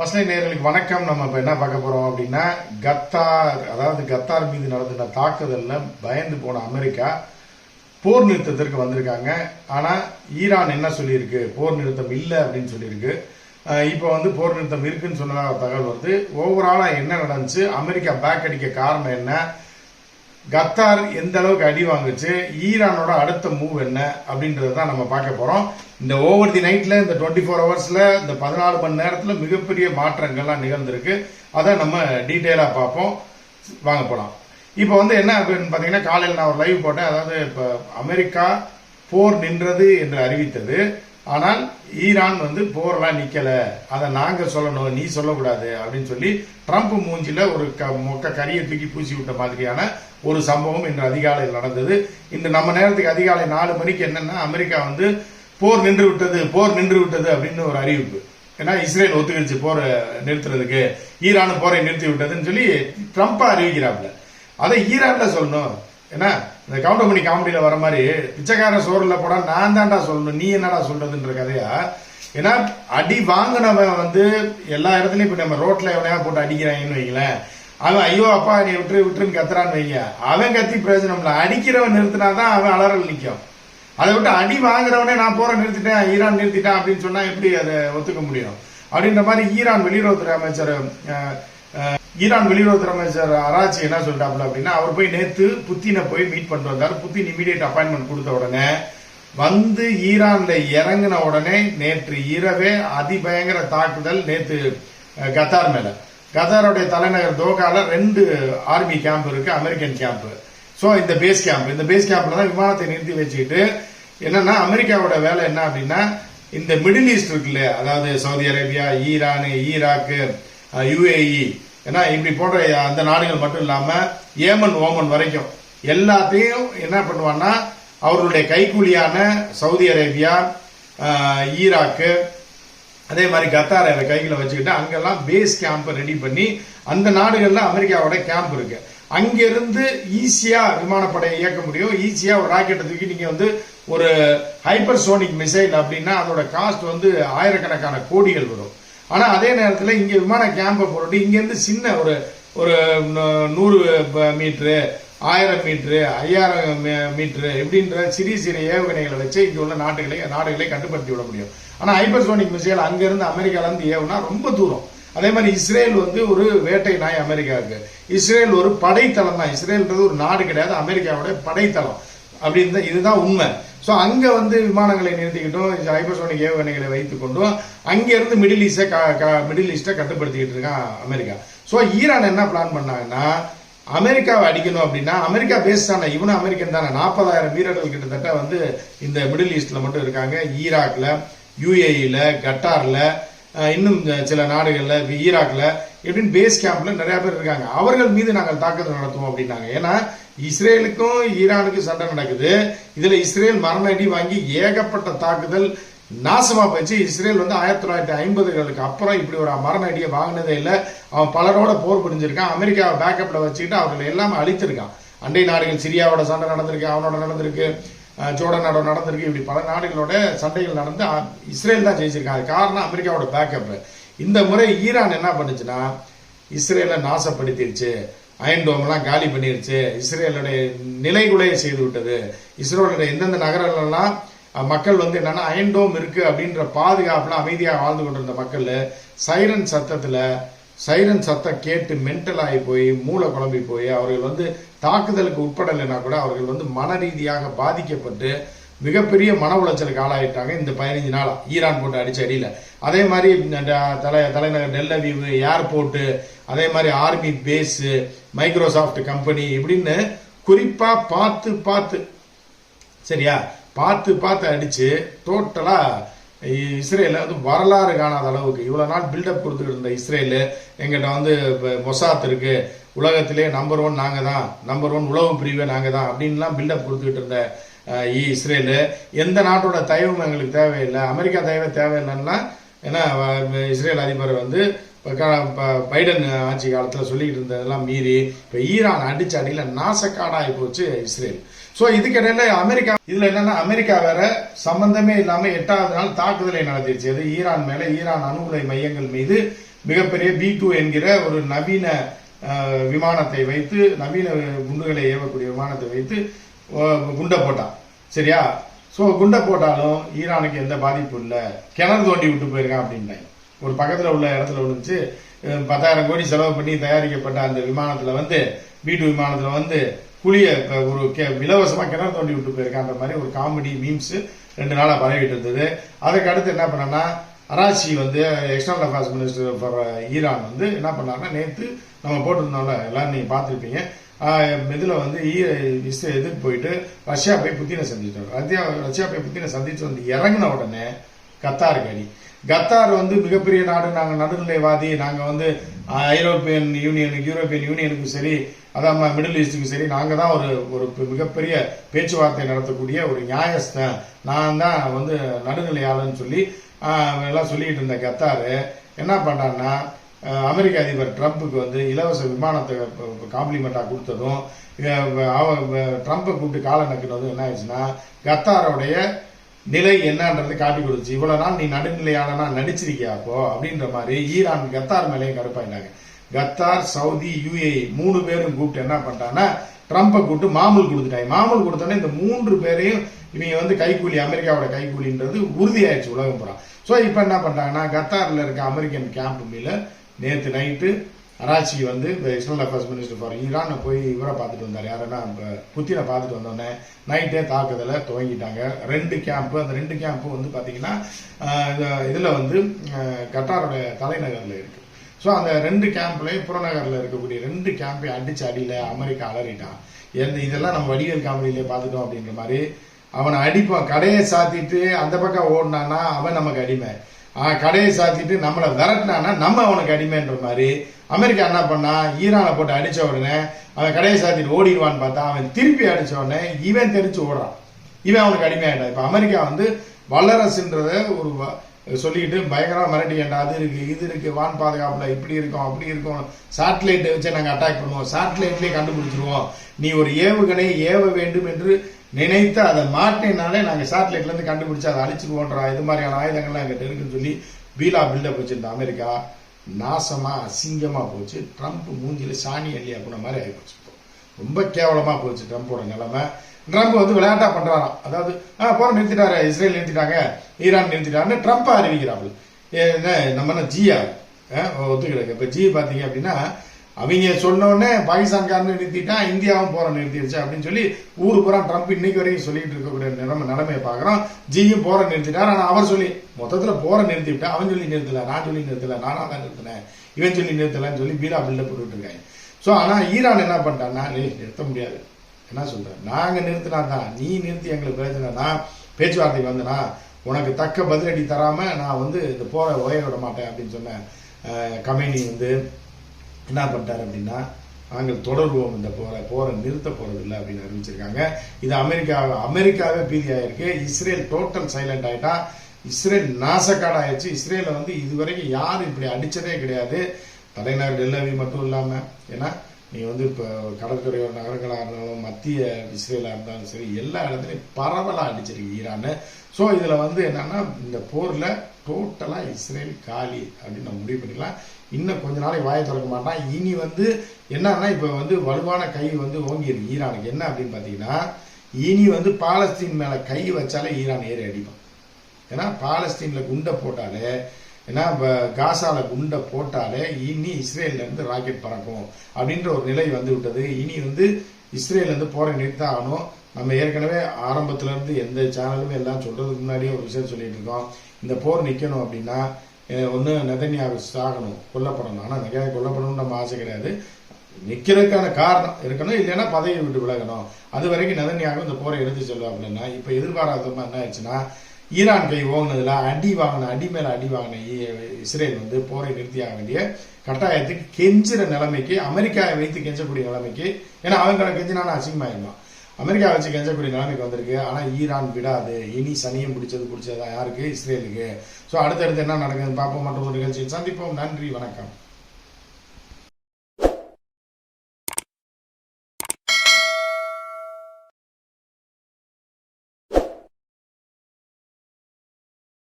First நேர்களுக்கு வணக்கம். நம்ம இப்போ என்ன பார்க்க போகிறோம் அப்படின்னா கத்தார் அதாவது கத்தார் மீது நடத்தின தாக்குதலில் பயந்து போன அமெரிக்கா போர் நிறுத்தத்திற்கு வந்திருக்காங்க. ஆனால் ஈரான் என்ன சொல்லியிருக்கு? போர் நிறுத்தம் இல்லை அப்படின்னு சொல்லியிருக்கு. இப்போ வந்து போர் நிறுத்தம் இருக்குன்னு சொன்னதாக தகவல் வருது. ஓவராலாக என்ன நடந்துச்சு? அமெரிக்கா பேக் அடிக்க காரணம் என்ன? கத்தார் எந்த அளவுக்கு அடி வாங்குச்சு ஈரானோட அடுத்த மூவ் என்ன அப்படின்றத தான் நம்ம பார்க்க போகிறோம் இந்த ஓவர் தி நைட்டில் இந்த டுவெண்ட்டி ஃபோர் ஹவர்ஸில் இந்த பதினாலு மணி நேரத்தில் மிகப்பெரிய மாற்றங்கள்லாம் நிகழ்ந்திருக்கு. அதை நம்ம டீட்டெயிலாக பார்ப்போம். வாங்க போகலாம் இப்போ வந்து என்ன அப்படின்னு பார்த்தீங்கன்னா காலையில் நான் ஒரு லைவ் போட்டேன். அதாவது இப்போ அமெரிக்கா போர் நின்றது என்று அறிவித்தது. ஆனால் ஈரான் வந்து போர்லாம் நிற்கலை அதை நாங்கள் சொல்லணும் நீ சொல்லக்கூடாது அப்படின்னு சொல்லி ட்ரம்ப் மூஞ்சியில் ஒரு க- மொக்க கரியை தூக்கி பூசி விட்ட மாதிரியான ஒரு சம்பவம் இன்று அதிகாலையில் நடந்தது. இன்று நம்ம நேரத்துக்கு அதிகாலை நாலு மணிக்கு என்னன்னா அமெரிக்கா வந்து போர் நின்று விட்டது போர் நின்று விட்டது அப்படின்னு ஒரு அறிவிப்பு. ஏன்னா இஸ்ரேல் ஒத்துக்கிடுச்சு போரை நிறுத்துறதுக்கு. ஈரான் போரை நிறுத்தி விட்டதுன்னு சொல்லி ட்ரம்ப்பை அறிவிக்கிறாப்புல. அதை ஈரான்ல சொல்லணும். ஏன்னா இந்த கவுண்டமணி காமெடியில் வர மாதிரி பிச்சைக்கார சோறில் போட நான் தான்டா சொல்லணும் நீ என்னடா சொல்றதுன்ற கதையா? ஏன்னா அடி வாங்கினவன் வந்து எல்லா இடத்துலையும் இப்போ நம்ம ரோட்டில் எவனையா போட்டு அடிக்கிறாங்கன்னு வைங்களேன். அவன் ஐயோ அப்பா நீ விட்டுரு விட்டுருன்னு கத்துறான்னு வைங்க. அவன் கத்தி பிரயோஜனம் இல்லை அடிக்கிறவன் நிறுத்தினாதான் அவன் அலறல் நிற்கும் அதை விட்டு அடி வாங்குறவனே நான் போற நிறுத்திட்டேன் ஈரான் நிறுத்திட்டேன் அப்படின்னு சொன்னா எப்படி அதை ஒத்துக்க முடியும்? அப்படின்ற மாதிரி ஈரான் வெளியுறவுத்துறை அமைச்சர் ஈரான் வெளியுறவுத்துறை அமைச்சர் அராச்சி என்ன சொல்லிட்டாப்ல அப்படின்னா அவர் போய் நேத்து புத்தினை போய் மீட் பண்ணிட்டு வந்தார். புத்தின் இமீடியட் அப்பாயின்மெண்ட் கொடுத்த உடனே வந்து ஈரான்ல இறங்கின உடனே நேற்று இரவே அதிபயங்கர தாக்குதல் நேத்து கத்தார் மேல. கத்தாருடைய தலைநகர் தோகால ரெண்டு ஆர்மி கேம்ப் இருக்கு அமெரிக்கன் கேம்ப் ஸோ இந்த பேஸ் கேம்ப் இந்த பேஸ் கேம்ப்ல தான் விமானத்தை நிறுத்தி வச்சுக்கிட்டு என்னன்னா அமெரிக்காவோட வேலை என்ன அப்படின்னா இந்த மிடில் ஈஸ்ட் இருக்குல்ல அதாவது Saudi Arabia Iran Iraq UAE ஏன்னா இப்படி போன்ற அந்த நாடுகள் மட்டும் இல்லாம ஏமன் ஓமன் வரைக்கும் எல்லாத்தையும் என்ன பண்ணுவான்னா அவர்களுடைய கைக்கூலியான சவுதி அரேபியா ஈராக்கு அதே மாதிரி கத்தாரை கைகளை வச்சுக்கிட்டு அங்கெல்லாம் பேஸ் கேம்பை ரெடி பண்ணி அந்த நாடுகளில் அமெரிக்காவோட கேம்ப் இருக்கு. அங்கிருந்து ஈஸியாக விமானப்படையை இயக்க முடியும். ஈஸியாக ஒரு ராக்கெட்டை தூக்கி நீங்கள் வந்து ஒரு ஹைப்பர்சோனிக் மிசைல் அப்படின்னா அதோட காஸ்ட் வந்து ஆயிரக்கணக்கான கோடிகள் வரும். ஆனால் அதே நேரத்தில் இங்கே விமான கேம்பை போட்டு இங்கேருந்து சின்ன ஒரு ஒரு நூ- நூறு ப- ஆயிரம் மீட்ரு ஐயாயிரம் மீட்ரு எப்படின்ற இப்படின்ற சிறிய சிறிய ஏவுகணைகளை வச்சு இங்கே உள்ள நாடுகளை நாடுகளை கட்டுப்படுத்தி விட முடியும். ஆனால் ஹைப்பர்சோனிக் மிசைல் அங்கேருந்து அமெரிக்காலேருந்து ஏவுனா ரொம்ப தூரம். அதே மாதிரி இஸ்ரேல் வந்து ஒரு வேட்டை நாய் அமெரிக்காவுக்கு. இஸ்ரேல் ஒரு படைத்தளம் தான். இஸ்ரேல்ன்றது ஒரு நாடு கிடையாது அமெரிக்காவோட படைத்தளம். அப்படின்னு தான் இதுதான் உண்மை. ஸோ அங்கே வந்து விமானங்களை நிறுத்திக்கிட்டும் ஹைப்பர்சோனிக் ஏவுகணைகளை வைத்துக்கொண்டும் கொண்டும். அங்க இருந்து மிடில் ஈஸ்ட மிடில் ஈஸ்ட்டை கட்டுப்படுத்திக்கிட்டு இருக்கான் அமெரிக்கா. ஸோ ஈரான் என்ன பிளான் பண்ணாங்கன்னா அமெரிக்காவை அடிக்கணும் அப்படின்னா அமெரிக்கா பேஸ் தானே இவனும் அமெரிக்கன் தானே. நாற்பதாயிரம் வீரர்கள் கிட்டத்தட்ட வந்து இந்த மிடில் ஈஸ்ட்ல மட்டும் இருக்காங்க. ஈராக்ல யுஏஇல கட்டார்ல இன்னும் சில நாடுகள்ல ஈராக்ல எப்படின்னு பேஸ் கேம்ப்ல நிறைய பேர் இருக்காங்க. அவர்கள் மீது நாங்கள் தாக்குதல் நடத்துவோம் அப்படின்னாங்க. ஏன்னா இஸ்ரேலுக்கும் ஈரானுக்கும் சண்டை நடக்குது. இதுல இஸ்ரேல் மரண அடி வாங்கி ஏகப்பட்ட தாக்குதல் நாசமா போச்சு இஸ்ரேல் வந்து ஆயிரத்தி தொள்ளாயிரத்தி ஐம்பதுகளுக்கு அப்புறம் இப்படி ஒரு மரண அடியை வாங்கினதே இல்லை. அவன் பலரோட போர் புரிஞ்சிருக்கான். அமெரிக்காவை பேக்கப்ல வச்சுக்கிட்டு அவர்களை எல்லாமே அழித்திருக்கான். அண்டை நாடுகள் சிரியாவோட சண்டை நடந்திருக்கு அவனோட நடந்திருக்கு அஹ் நடந்திருக்கு. இப்படி பல நாடுகளோட சண்டைகள் நடந்து இஸ்ரேல் தான் ஜெயிச்சிருக்கான். அது காரணம் அமெரிக்காவோட பேக்கப் இந்த முறை ஈரான் என்ன பண்ணுச்சுன்னா இஸ்ரேலை நாசப்படுத்திடுச்சு அயன் டோம்லாம் காலி பண்ணிருச்சு. இஸ்ரேலுடைய நிலைகுலைய செய்து விட்டது. இஸ்ரேலுடைய எந்தெந்த நகரங்கள்லாம் மக்கள் வந்து என்னன்னா அயன் டோம் இருக்கு அப்படின்ற பாதுகாப்புல அமைதியாக வாழ்ந்து கொண்டிருந்த மக்கள் சைரன் சத்தத்துல சைரன் சத்தம் கேட்டு மென்டல் ஆகி போய் மூளை குழம்பி போய் அவர்கள் வந்து தாக்குதலுக்கு உட்படலைன்னா கூட அவர்கள் வந்து மன ரீதியாக பாதிக்கப்பட்டு மிகப்பெரிய மன உளைச்சலுக்கு ஆளாயிட்டாங்க இந்த பதினஞ்சு நாளா. ஈரான் போட்டு அடிச்ச அடியில. அதே மாதிரி தலை தலைநகர் டெல்லவீவு ஏர்போர்ட்டு அதே மாதிரி ஆர்மி பேஸ் மைக்ரோசாஃப்ட் கம்பெனி இப்படின்னு குறிப்பா பார்த்து பார்த்து. சரியா? பார்த்து பார்த்து அடிச்சு டோட்டலா இஸ்ரேல வந்து வரலாறு காணாத அளவுக்கு இவ்வளவு நாள் பில்டப் கொடுத்துட்டு இருந்த இஸ்ரேலு எங்கிட்ட வந்து இப்போ மொசாத் இருக்கு உலகத்திலே நம்பர் ஒன் நாங்க தான் நம்பர் ஒன் உலகம் பிரிவே நாங்க தான் அப்படின்லாம் பில்டப் கொடுத்துக்கிட்டு இருந்த இஸ்ரேலு. எந்த நாட்டோட தயவும் எங்களுக்கு தேவையில்லை அமெரிக்கா தேவை தேவையில்லைன்னா ஏன்னா இஸ்ரேல் அதிபர் வந்து க- ப- பைடன் ஆட்சி காலத்தில் சொல்லிக்கிட்டு இருந்ததெல்லாம் மீறி இப்போ ஈரான் அடிச்சு அடியில் நாசக்காடாகி போச்சு இஸ்ரேல். சோ இதுக்கிடையில அமெரிக்கா இதுல என்னன்னா அமெரிக்கா வேற சம்பந்தமே இல்லாம எட்டாவது நாள் தாக்குதலை நடத்திடுச்சு அது ஈரான் மேல ஈரான் அணுகுலை மையங்கள் மீது மிகப்பெரிய பி டூ என்கிற ஒரு நவீன விமானத்தை வைத்து நவீன குண்டுகளை ஏவக்கூடிய விமானத்தை வைத்து குண்டை போட்டான். சரியா? ஸோ குண்டை போட்டாலும் ஈரானுக்கு எந்த பாதிப்பும் இல்லை. கிணறு தோண்டி விட்டு போயிருக்கான் அப்படின்ட்டாங்க ஒரு பக்கத்தில் உள்ள இடத்துல விழுந்துச்சு. பத்தாயிரம் கோடி செலவு பண்ணி தயாரிக்கப்பட்ட அந்த விமானத்தில் வந்து வீட்டு விமானத்தில் வந்து குழிய ஒரு கெ- கிணறு தோண்டி விட்டு போயிருக்கான்ற மாதிரி ஒரு காமெடி மீம்ஸ் ரெண்டு நாளாக பரவிட்டு இருந்தது. அதுக்கு அடுத்து என்ன பண்ணனா அராச்சி வந்து external affairs minister for Iran வந்து என்ன பண்ணாருன்னா நேற்று நம்ம போட்டிருந்தோம்ல எல்லாரும் நீங்கள் பார்த்துருப்பீங்க. இதில் வந்து ஈ- இஸ்ரே இதுக்கு போயிட்டு ரஷ்யா போய் புத்தினை சந்திச்சிட்டாரு ரஷ்யா ரஷ்யா போய் புத்தினை சந்திச்சு வந்து இறங்கின உடனே கத்தாருக்கு அடி. கத்தார் வந்து மிகப்பெரிய நாடு நாங்கள் நடுநிலைவாதி நாங்கள் வந்து ஐரோப்பியன் யூனியனுக்கு யூரோப்பியன் யூனியனுக்கும் சரி அதான் மிடில் ஈஸ்டுக்கும் சரி நாங்கள் தான் ஒரு ஒரு மிகப்பெரிய பேச்சுவார்த்தை நடத்தக்கூடிய ஒரு நியாயஸ்தன் நான் தான் வந்து நடுநிலையாளன்னு சொல்லி எல்லாம் சொல்லிக்கிட்டு இருந்த கத்தாரு என்ன பண்ணான்னா அமெரிக்க அதிபர் ட்ரம்ப்புக்கு வந்து இலவச விமானத்தை காம்ப்ளிமெண்ட்டாக கொடுத்ததும் அவ- ட்ரம்ப்பை கூப்பிட்டு காலை நக்கினதும் என்ன ஆயிடுச்சுன்னா கத்தாரோடைய நிலை என்னன்றது காட்டி கொடுத்துச்சு. இவ்வளவு நாள் நீ நடுநிலையாளனா நடிச்சிருக்கியா அப்போ? அப்படின்ற மாதிரி ஈரான் கத்தார் மேலேயும் கருப்பாயிட்டாங்க கத்தார் சவுதி யுஏ மூணு பேரும் கூப்பிட்டு என்ன பண்ணிட்டாங்கன்னா ட்ரம்ப்பை கூப்பிட்டு மாமூல் கொடுத்துட்டாங்க. மாமூல் கொடுத்தோன்னே இந்த மூன்று பேரையும் இவங்க வந்து கைக்கூலி அமெரிக்காவோட கைக்கூலின்றது உறுதியாயிடுச்சு உலகம் பூரா. ஸோ இப்போ என்ன பண்ணிட்டாங்கன்னா கத்தாரில் இருக்க அமெரிக்கன் கேம்ப் மேல நேற்று நைட்டு அராச்சி வந்து external affairs minister for Iran போய் இவரை பார்த்துட்டு வந்தார். யாருன்னா புத்தினை பார்த்துட்டு வந்தோடனே நைட்டே தாக்குதலை துவங்கிட்டாங்க. ரெண்டு கேம்ப்பு அந்த ரெண்டு கேம்ப்பு வந்து பார்த்தீங்கன்னா இதில் வந்து கட்டாரோட தலைநகரில் இருக்கு. ஸோ அந்த ரெண்டு கேம்ப்லையும் புறநகரில் இருக்கக்கூடிய ரெண்டு கேம்பையும் அடிச்சு அடியில் அமெரிக்கா அலறிட்டான். எந்த இதெல்லாம் நம்ம வடிவேல் காமெடியிலே பார்த்துட்டோம் அப்படின்ற மாதிரி அவனை அடிப்பான் கடையை சாத்திட்டு அந்த பக்கம் ஓடினானா அவன் நமக்கு அடிமை. கடையை சாத்திட்டு நம்மளை விரட்டினானா நம்ம அவனுக்கு அடிமைன்ற மாதிரி அமெரிக்கா என்ன பண்ணா? ஈரானை போட்டு அடிச்ச உடனே அவன் கடையை சாத்திட்டு ஓடிடுவான்னு பார்த்தா அவன் திருப்பி அடிச்ச உடனே இவன் தெரிஞ்சு ஓடுறான். இவன் அவனுக்கு அடிமையாயிட்டான். இப்ப அமெரிக்கா வந்து வல்லரசுன்றத ஒரு வ- சொல்லிக்கிட்டு பயங்கரமா ஏண்டா அது இருக்கு இது இருக்கு வான் பாதுகாப்புல இப்படி இருக்கும் அப்படி இருக்கும். சேட்டலைட் வச்சு நாங்க அட்டாக் பண்ணுவோம். சேட்டலைட்லயே கண்டுபிடிச்சிருவோம். நீ ஒரு ஏவுகணை ஏவ வேண்டும் என்று நினைத்து அதை மாட்டினாலே நாங்க சேட்டலைட்ல இருந்து கண்டுபிடிச்சு அதை அழிச்சிருவோன்ற. இது மாதிரியான ஆயுதங்கள்லாம் எங்கிட்ட இருக்குன்னு சொல்லி பீலா பில்டப் வச்சிருந்த அமெரிக்கா. நாசமா அசிங்கமா போச்சு. ட்ரம்ப் மூஞ்சில சாணி அள்ளி அப்படின மாதிரி ஆயிப்போச்சு இப்போ. ரொம்ப கேவலமா போச்சு ட்ரம்ப்போட நிலைமை. ட்ரம்ப் வந்து விளையாட்டா பண்றாராம். அதாவது ஆ போற நிறுத்திட்டாரு. இஸ்ரேல் நிறுத்திட்டாங்க. ஈரான் நிறுத்திட்டாருன்னு ட்ரம்ப் அறிவிக்கிறாப்பு என்ன நம்ம என்ன ஜியா ஒத்துக்கிறாங்க இப்ப ஜி பாத்தீங்க அப்படின்னா அவங்க சொன்னோடனே பாகிஸ்தான்காரனு பாகிஸ்தான்காரன் நிறுத்திட்டான் இந்தியாவும் போற நிறுத்திடுச்சு அப்படின்னு சொல்லி ஊரு பூரா ட்ரம்ப் இன்னைக்கு வரைக்கும் சொல்லிட்டு இருக்கக்கூடிய நிலைமை நிலைமையை பாக்குறோம் ஜியும் போற நிறுத்திட்டார். ஆனா அவர் சொல்லி மொத்தத்துல போற நிறுத்திவிட்டா அவன் சொல்லி நிறுத்தல நான் சொல்லி நிறுத்தல நானா தான் நிறுத்தினேன் இவன் சொல்லி நிறுத்தலன்னு சொல்லி பீரா பில்டப் போட்டுட்டு இருக்காங்க. சோ ஆனா ஈரான் என்ன பண்ணிட்டான்னா நான் நிறுத்த முடியாது. என்ன சொல்ற? நாங்க நிறுத்தினா தான் நீ நிறுத்தி எங்களுக்கு பிரச்சனைனா பேச்சுவார்த்தை வந்தனா உனக்கு தக்க பதிலடி தராம நான் வந்து இந்த போகிற உயர விட மாட்டேன் அப்படின்னு சொன்ன கம்பெனி கமேனி வந்து என்ன பண்ணிட்டாரு அப்படின்னா நாங்கள் தொடர்வோம் இந்த போரை போரை நிறுத்த போறதில்லை அப்படின்னு அறிவிச்சிருக்காங்க. இது அமெரிக்கா அமெரிக்காவே பீதி ஆயிருக்கு இஸ்ரேல் டோட்டல் சைலண்ட் ஆயிட்டா இஸ்ரேல் நாசக்காடு ஆயிடுச்சு இஸ்ரேலை வந்து இதுவரைக்கும் யாரும் இப்படி அடித்ததே கிடையாது. தலைநகர் டெல்லவி மட்டும் இல்லாமல் ஏன்னா நீ வந்து இப்போ கடற்கரையோர நகரங்களாக இருந்தாலும் மத்திய இஸ்ரேலாக இருந்தாலும் சரி எல்லா இடத்துலையும் பரவலாக அடிச்சிருக்கு ஈரான். ஸோ இதில் வந்து என்னன்னா இந்த போரில் டோட்டலாக இஸ்ரேல் காலி அப்படின்னு நம்ம முடிவு பண்ணிக்கலாம். இன்னும் கொஞ்ச நாளைக்கு வாயை திறக்க மாட்டான். இனி வந்து என்னன்னா இப்போ வந்து வலுவான கை வந்து ஓங்கி ஈரானுக்கு. என்ன அப்படின்னு பார்த்தீங்கன்னா இனி வந்து பாலஸ்தீன் மேலே கை வச்சாலே ஈரான் ஏறி அடிப்பான். ஏன்னா பாலஸ்தீனில் குண்டை போட்டாலே ஏன்னா இப்போ காசாவில் குண்டை போட்டாலே இனி இஸ்ரேல்லேருந்து ராக்கெட் பறக்கும் அப்படின்ற ஒரு நிலை வந்து விட்டது. இனி வந்து இஸ்ரேல்லேருந்து போகிற போரை நிறுத்த ஆகணும். நம்ம ஏற்கனவே ஆரம்பத்துலேருந்து எந்த சேனலுமே எல்லாம் சொல்கிறதுக்கு முன்னாடியே ஒரு விஷயம் சொல்லிட்டு இருக்கோம். இந்த போர் நிற்கணும் அப்படின்னா ஒன்று நெதன்யாவை சாகணும் கொல்லப்படணும். ஆனால் நெதன்யாவை கொல்லப்படணும்னு நம்ம ஆசை கிடையாது. நிற்கிறதுக்கான காரணம் இருக்கணும் இல்லைன்னா பதவியை விட்டு விலகணும். அது வரைக்கும் நெதன்யாவும் இந்த போரை எடுத்து செல்லும் அப்படின்னா இப்போ எதிர்பாராதமாக என்ன ஆயிடுச்சுன்னா ஈரான் கை ஓங்கினதுல அடி வாங்கின அடி மேல அடி வாங்கின இஸ்ரேல் வந்து போரை நிறுத்தி ஆக வேண்டிய கட்டாயத்துக்கு கெஞ்சுற நிலைமைக்கு அமெரிக்காவை வைத்து கெஞ்சக்கூடிய நிலைமைக்கு ஏன்னா அவங்க கெஞ்சினான அசிங்கமாயிருந்தான் அமெரிக்கா வச்சு கெஞ்சக்கூடிய நிலைமைக்கு வந்திருக்கு. ஆனால் ஈரான் விடாது. இனி சனியும் பிடிச்சது பிடிச்சதா யாருக்கு? இஸ்ரேலுக்கு. ஸோ அடுத்தடுத்து என்ன நடக்குதுன்னு பார்ப்போம். மற்ற ஒரு நிகழ்ச்சியில் சந்திப்போம். நன்றி. வணக்கம்.